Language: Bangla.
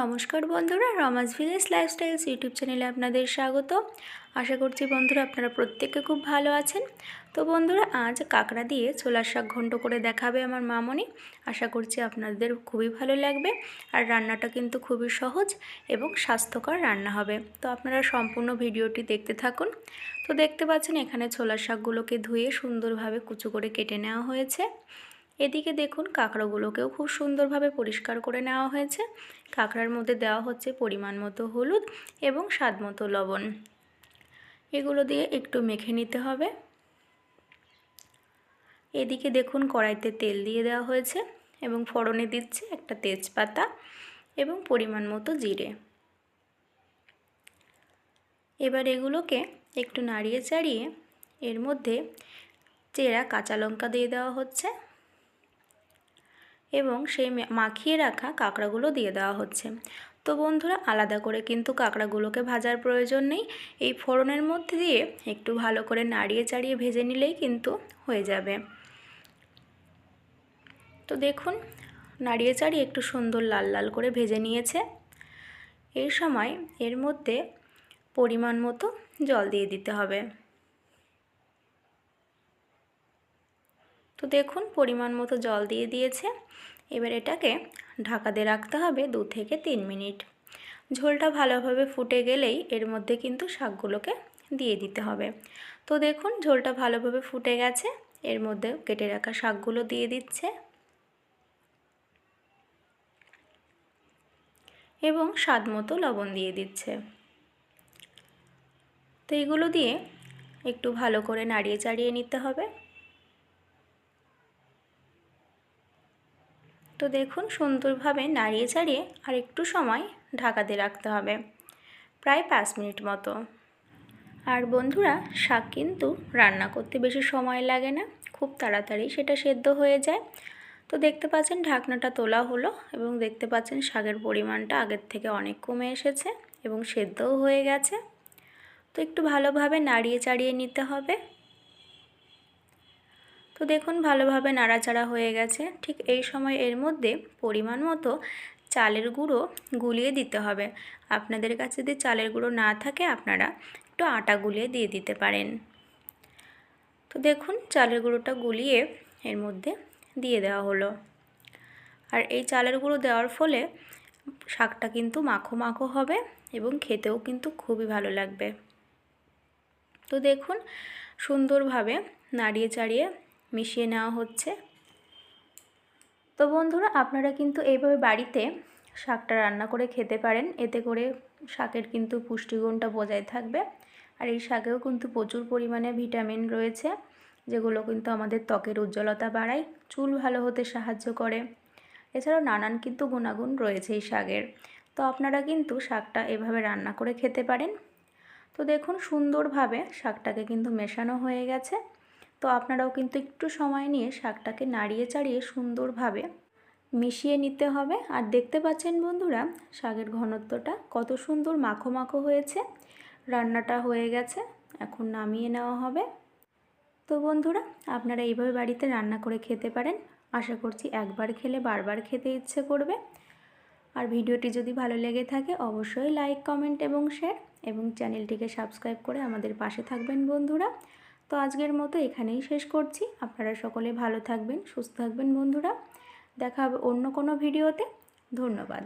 নমস্কার বন্ধুরা রমাজ ভিলেজ লাইফস্টাইলস ইউটিউব চ্যানেলে আপনাদের স্বাগত। আশা করছি বন্ধুরা আপনারা প্রত্যেকে খুব ভালো আছেন। তো বন্ধুরা, আজ কাঁকড়া দিয়ে ছোলার শাক ঘন্ট করে দেখাবে আমার মামনি। আশা করছি আপনাদের খুবই ভালো লাগবে আর রান্নাটা কিন্তু খুবই সহজ এবং স্বাস্থ্যকর রান্না হবে। তো আপনারা সম্পূর্ণ ভিডিওটি দেখতে থাকুন। তো দেখতে পাচ্ছেন, এখানে ছোলার শাকগুলোকে ধুয়ে সুন্দরভাবে কুচু করে কেটে নেওয়া হয়েছে। এদিকে দেখুন, কাঁকড়াগুলোকেও খুব সুন্দরভাবে পরিষ্কার করে নেওয়া হয়েছে। কাঁকড়ার মধ্যে দেওয়া হচ্ছে পরিমাণ মতো হলুদ এবং স্বাদ মতো লবণ। এগুলো দিয়ে একটু মেখে নিতে হবে। এদিকে দেখুন কড়াইতে তেল দিয়ে দেওয়া হয়েছে এবং ফোড়নে দিচ্ছে একটা তেজপাতা এবং পরিমাণ মতো জিরে। এবার এগুলোকে একটু নাড়িয়ে চাড়িয়ে এর মধ্যে চেরা কাঁচা লঙ্কা দিয়ে দেওয়া হচ্ছে। এবং সেই মাখিয়ে রাখা কাঁকড়াগুলো দিয়ে দেওয়া হচ্ছে। তো বন্ধুরা, আলাদা করে কিন্তু কাঁকড়াগুলোকে ভাজার প্রয়োজন নেই। এই ফোড়নের মধ্যে দিয়ে একটু ভালো করে নাড়িয়ে চাড়িয়ে ভেজে নিলেই কিন্তু হয়ে যাবে। তো দেখুন, নাড়িয়ে চাড়িয়ে একটু সুন্দর লাল লাল করে ভেজে নিয়েছে। এই সময় এর মধ্যে পরিমাণ মতো জল দিয়ে দিতে হবে। তো দেখুন, পরিমাণ মতো জল দিয়ে দিয়েছে। এবার এটাকে ঢাকা দিয়ে রাখতে হবে দু থেকে তিন মিনিট। ঝোলটা ভালোভাবে ফুটে গেলেই এর মধ্যে কিন্তু শাকগুলোকে দিয়ে দিতে হবে। তো দেখুন, ঝোলটা ভালোভাবে ফুটে গেছে। এর মধ্যে কেটে রাখা শাকগুলো দিয়ে দিচ্ছে। এবং স্বাদ মতো লবণ দিয়ে দিচ্ছে। তো এইগুলো দিয়ে একটু ভালো করে নাড়িয়ে চাড়িয়ে নিতে হবে। তো দেখুন সুন্দরভাবে নাড়িয়ে চাড়িয়ে আর একটু সময় ঢাকা দিয়ে রাখতে হবে, প্রায় পাঁচ মিনিট মতো। আর বন্ধুরা, শাক কিন্তু রান্না করতে বেশি সময় লাগে না, খুব তাড়াতাড়ি সেটা সেদ্ধ হয়ে যায়। তো দেখতে পাচ্ছেন ঢাকনাটা তোলা হলো এবং দেখতে পাচ্ছেন শাকের পরিমাণটা আগের থেকে অনেক কমে এসেছে এবং সেদ্ধও হয়ে গেছে। তো একটু ভালোভাবে নাড়িয়ে চাড়িয়ে নিতে হবে। তো দেখুন ভালোভাবে নাড়াচাড়া হয়ে গেছে। ঠিক এই সময় এর মধ্যে পরিমাণ মতো চালের গুঁড়ো গুলিয়ে দিতে হবে। আপনাদের কাছে যদি চালের গুঁড়ো না থাকে, আপনারা একটু আটা গুলিয়ে দিয়ে দিতে পারেন। তো দেখুন চালের গুঁড়োটা গুলিয়ে এর মধ্যে দিয়ে দেওয়া হলো। আর এই চালের গুঁড়ো দেওয়ার ফলে শাকটা কিন্তু মাখো মাখো হবে এবং খেতেও কিন্তু খুবই ভালো লাগবে। তো দেখুন সুন্দরভাবে নাড়িয়ে চাড়িয়ে মিশিয়ে নেওয়া হচ্ছে। তো বন্ধুরা, আপনারা কিন্তু এইভাবে বাড়িতে শাকটা রান্না করে খেতে পারেন। এতে করে শাকের কিন্তু পুষ্টিগুণটা বজায় থাকবে। আর এই শাকেও কিন্তু প্রচুর পরিমাণে ভিটামিন রয়েছে, যেগুলো কিন্তু আমাদের ত্বকের উজ্জ্বলতা বাড়ায়, চুল ভালো হতে সাহায্য করে। এছাড়াও নানান কিন্তু গুণাগুণ রয়েছে এই শাকের। তো আপনারা কিন্তু শাকটা এভাবে রান্না করে খেতে পারেন। তো দেখুন, সুন্দরভাবে শাকটাকে কিন্তু মেশানো হয়ে গেছে। তো আপনারাও কিন্তু একটু সময় নিয়ে শাকটাকে নাড়িয়ে চাড়িয়ে সুন্দরভাবে মিশিয়ে নিতে হবে। আর দেখতে পাচ্ছেন বন্ধুরা, শাকের ঘনত্বটা কত সুন্দর মাখো মাখো হয়েছে। রান্নাটা হয়ে গেছে, এখন নামিয়ে নেওয়া হবে। তো বন্ধুরা, আপনারা এইভাবে বাড়িতে রান্না করে খেতে পারেন। আশা করছি একবার খেলে বারবার খেতে ইচ্ছে করবে। আর ভিডিওটি যদি ভালো লেগে থাকে, অবশ্যই লাইক, কমেন্ট এবং শেয়ার। এবং চ্যানেলটিকে সাবস্ক্রাইব করে আমাদের পাশে থাকবেন বন্ধুরা। তো আজকের মতো এখানেই শেষ করছি। আপনারা সকলে ভালো থাকবেন, সুস্থ থাকবেন বন্ধুরা। দেখা হবে অন্য কোনো ভিডিওতে। ধন্যবাদ।